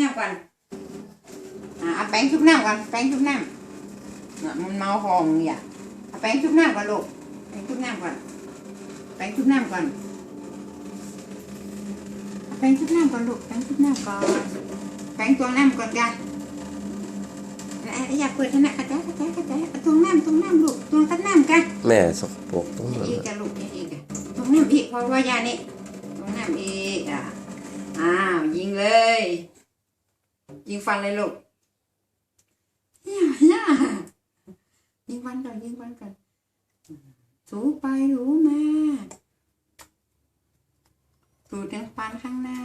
น้ำก่อนอ่าเอาแป้งชุบน้ำก่อนแป้งชุบน้ำเนี่ยมันเมาหองอย่าเอาแป้งชุบน้ำก่อนลูกแป้งชุบน้ำก่อนแป้งชุบน้ำก่อนเอาแป้งชุบน้ำก่อนลูกแป้งชุบน้ำก่อนแป้งตวงน้ำก่อนกันอะอยากเปิดธนะกระจายกระจายกระจายเอาตวงน้ำตวงน้ำลูกตวงตัดน้ำกันแม่สกปรกตรงอย่านั้นอีกอะลูกอย่าอีกอะตรงน้ำอีกเพราะว่ายานี่ตรงน้ำอีกอะอ้าวยิงเลย ยิงฟันเลยลูกย่าย่ายิงฟันก่อนยิงฟันก่อนถูไปถูมาถูถึงฟันข้างหน้า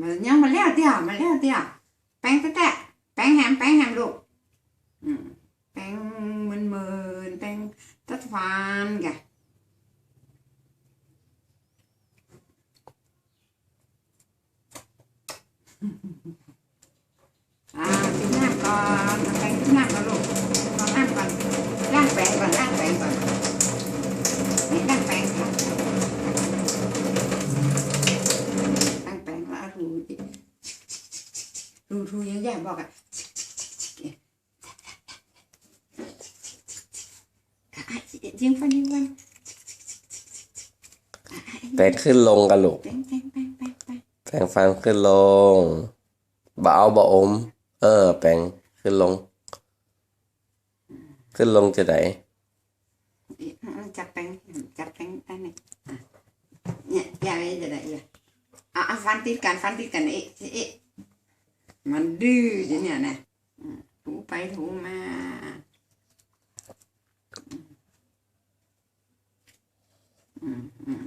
มันยังมาแล้วเดียวมาแล้วเดียวแป้งแตะแป้งแฮมแป้งแฮมลูกอืมแป้งมึนมึนแป้งตัดฟันกะ อ่ากินน้ำก่อนเอาแป้งกินน้ำก่อนลูกเอาน้ำก่อนล้างแป้งก่อนล้างแปงก่อนนี่ล้างแปงค่ะล้างแปงแล้วเอาถูดิถูถูยังแย่บอกอะอะยิงฟันยิงฟันแปรงขึ้นลงกันลูก แป้งแป้งแป้ง แป้งแป้งแปรงฟันขึ้นลงบ่เอาบ่อม เออ แปรงขึ้นลง ขึ้นลงจะไหนจับแป้งจับแป้งอันนี้อะเนี่ยอย่าเลยจะได้อย่าอะอะฟันติดกันฟันติดกันเอ๊ะเอ๊ะมันดื้อจะเนี่ยนะอืมถูไปถูมาอืมอืม